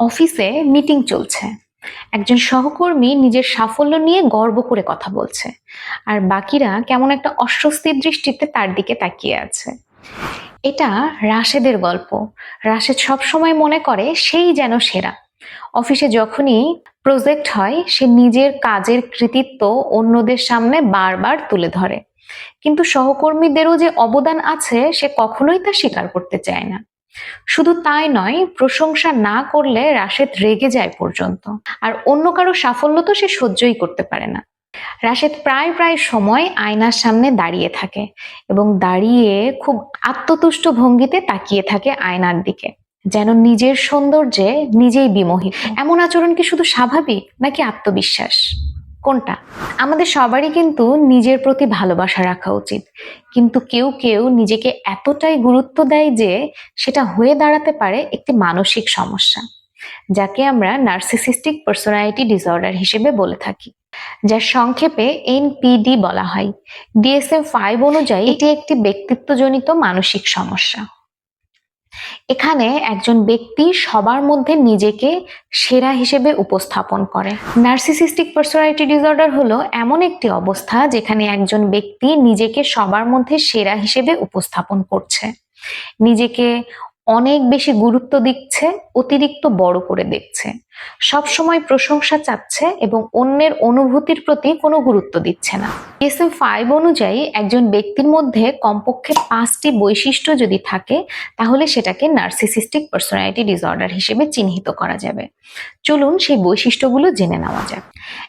অফিসে মিটিং চলছে। একজন সহকর্মী নিজের সাফল্য নিয়ে গর্ব করে কথা বলছে, আর বাকিরা কেমন একটা অস্বস্তির দৃষ্টিতে তার দিকে তাকিয়ে আছে। এটা রাশেদের গল্প। রাশেদ সবসময় মনে করে সেই যেন সেরা। অফিসে যখনই প্রজেক্ট হয়, সে নিজের কাজের কৃতিত্ব অন্যদের সামনে বারবার তুলে ধরে। কিন্তু সহকর্মীদেরও যে অবদান আছে, সে কখনোই তা স্বীকার করতে চায় না। শুধু তাই নয়, প্রশংসা না করলে রাশেদ রেগে যায় পর্যন্ত। আর অন্য কারও সাফল্য তো সে সহ্যই করতে পারে না। রাশেদ প্রায় প্রায় সময় আয়নার সামনে দাঁড়িয়ে থাকে এবং দাঁড়িয়ে খুব আত্মতুষ্ট ভঙ্গিতে তাকিয়ে থাকে আয়নার দিকে, যেন নিজের সৌন্দর্যে নিজেই বিমোহিত। এমন আচরণ কি শুধু স্বাভাবিক নাকি আত্মবিশ্বাস? কোনটা? আমাদের সবারই কিন্তু নিজের প্রতি ভালোবাসা রাখা উচিত। কিন্তু কেউ কেউ নিজেকে এতটাই গুরুত্ব দেয় যে সেটা হয়ে দাঁড়াতে পারে একটি মানসিক সমস্যা, যাকে আমরা নার্সিসিস্টিক পার্সোনালিটি ডিসঅর্ডার হিসেবে বলে থাকি, যার সংক্ষেপে এনপিডি বলা হয়। ডিএসএম ফাইভ অনুযায়ী এটি একটি ব্যক্তিত্বজনিত মানসিক সমস্যা। এখানে একজন ব্যক্তি সবার মধ্যে নিজেকে সেরা হিসেবে উপস্থাপন করে। নার্সিসিস্টিক পার্সোনালিটি ডিসঅর্ডার হলো এমন একটি অবস্থা যেখানে একজন ব্যক্তি নিজেকে সবার মধ্যে সেরা হিসেবে উপস্থাপন করছে। নিজেকে অনেক বেশি গুরুত্ব দিচ্ছে, অতিরিক্ত বড় করে দেখছে। সব সময় প্রশংসা চাচ্ছে এবং অন্যের অনুভূতির প্রতি কোনো গুরুত্ব দিচ্ছে না। এসএম ফাইভ অনুযায়ী একজন ব্যক্তির মধ্যে কমপক্ষে পাঁচটি বৈশিষ্ট্য যদি থাকে, তাহলে সেটাকে নার্সিসিস্টিক পার্সোনালিটি ডিসঅর্ডার হিসেবে চিহ্নিত করা যাবে। চলুন সেই বৈশিষ্ট্যগুলো জেনে নেওয়া যাক।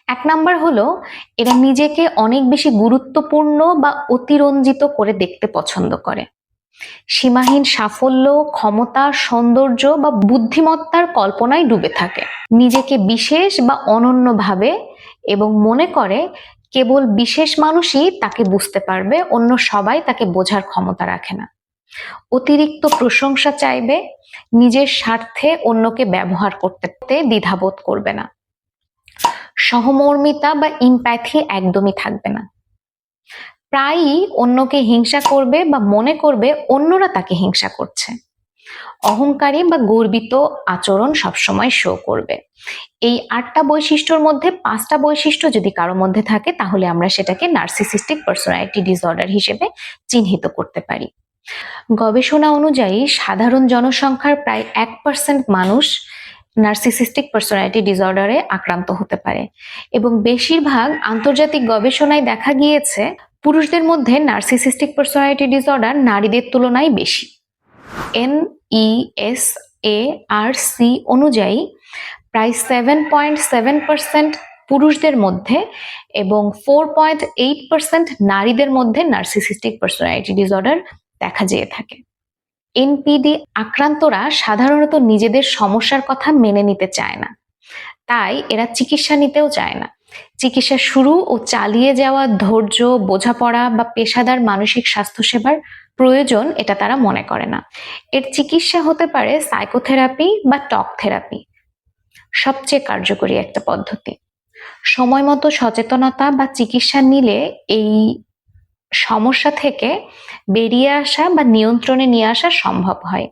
এক নাম্বার হলো, এরা নিজেকে অনেক বেশি গুরুত্বপূর্ণ বা অতিরঞ্জিত করে দেখতে পছন্দ করে। সীমাহীন সাফল্য, ক্ষমতা, সৌন্দর্য বা বুদ্ধিমত্তার কল্পনায় ডুবে থাকে। নিজেকে বিশেষ বা অনন্য ভাবে এবং মনে করে কেবল বিশেষ মানুষই তাকে বুঝতে পারবে, অন্য সবাই তাকে বোঝার ক্ষমতা রাখে না। অতিরিক্ত প্রশংসা চাইবে, নিজের স্বার্থে অন্যকে ব্যবহার করতে দ্বিধাবোধ করবে না। সহমর্মিতা বা ইম্প্যাথি একদমই থাকবে না। প্রায়ই অন্যকে হিংসা করবে বা মনে করবে অন্যরা তাকে হিংসা করছে। অহংকারী বা গর্বিত আচরণ সবসময় শো করবে। এই আটটা বৈশিষ্ট্যর মধ্যে পাঁচটা বৈশিষ্ট্য যদি কারও মধ্যে থাকে, তাহলে আমরা সেটাকে নার্সিসিস্টিক পার্সোনালিটি ডিসঅর্ডার হিসেবে চিহ্নিত করতে পারি। গবেষণা অনুযায়ী সাধারণ জনসংখ্যার প্রায় এক পার্সেন্ট মানুষ নার্সিসিস্টিক পার্সোনালিটি ডিসঅর্ডারে আক্রান্ত হতে পারে। এবং বেশিরভাগ আন্তর্জাতিক গবেষণায় দেখা গিয়েছে পুরুষদের মধ্যে নার্সিসিস্টিক পার্সোনালিটি ডিসঅর্ডার নারীদের তুলনায় বেশি। N E S A R C অনুযায়ী প্রায় সেভেন পয়েন্ট সেভেন পার্সেন্ট পুরুষদের মধ্যে এবং ফোর পয়েন্ট এইট পার্সেন্ট নারীদের মধ্যে নার্সিসিস্টিক পার্সোনালিটি ডিসঅর্ডার দেখা যেয়ে থাকে। এনপিডি আক্রান্তরা সাধারণত নিজেদের সমস্যার কথা মেনে নিতে চায় না। তাই এরা চিকিৎসা নিতেও চায় না। চিকিৎসা শুরু ও চালিয়ে যাওয়া ধৈর্য, বোঝাপড়া বা পেশাদার মানসিক স্বাস্থ্যসেবার প্রয়োজন এটা তারা মনে করে না। এর চিকিৎসা হতে পারে সাইকোথেরাপি বা টক থেরাপি। সবচেয়ে কার্যকরী একটা পদ্ধতি। সময় মতো সচেতনতা বা চিকিৎসা নিলে এই সমস্যা থেকে বেরিয়ে আসা বা নিয়ন্ত্রণে নিয়ে আসা সম্ভব হয়।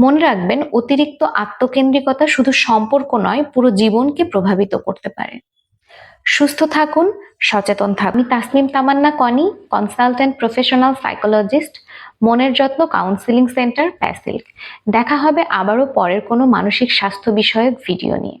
মনে রাখবেন, অতিরিক্ত আত্মকেন্দ্রিকতা শুধু সম্পর্ক নয়, পুরো জীবনকে প্রভাবিত করতে পারে। সুস্থ থাকুন, সচেতন থাকুন। আমি Tasnim Tamanna Koni consultant professional psychologist মনের যত্ন কাউন্সিলিং সেন্টার প্যাসিল্ক দেখা হবে আবারও পরের কোনো মানসিক স্বাস্থ্য বিষয়ক ভিডিও নিয়ে।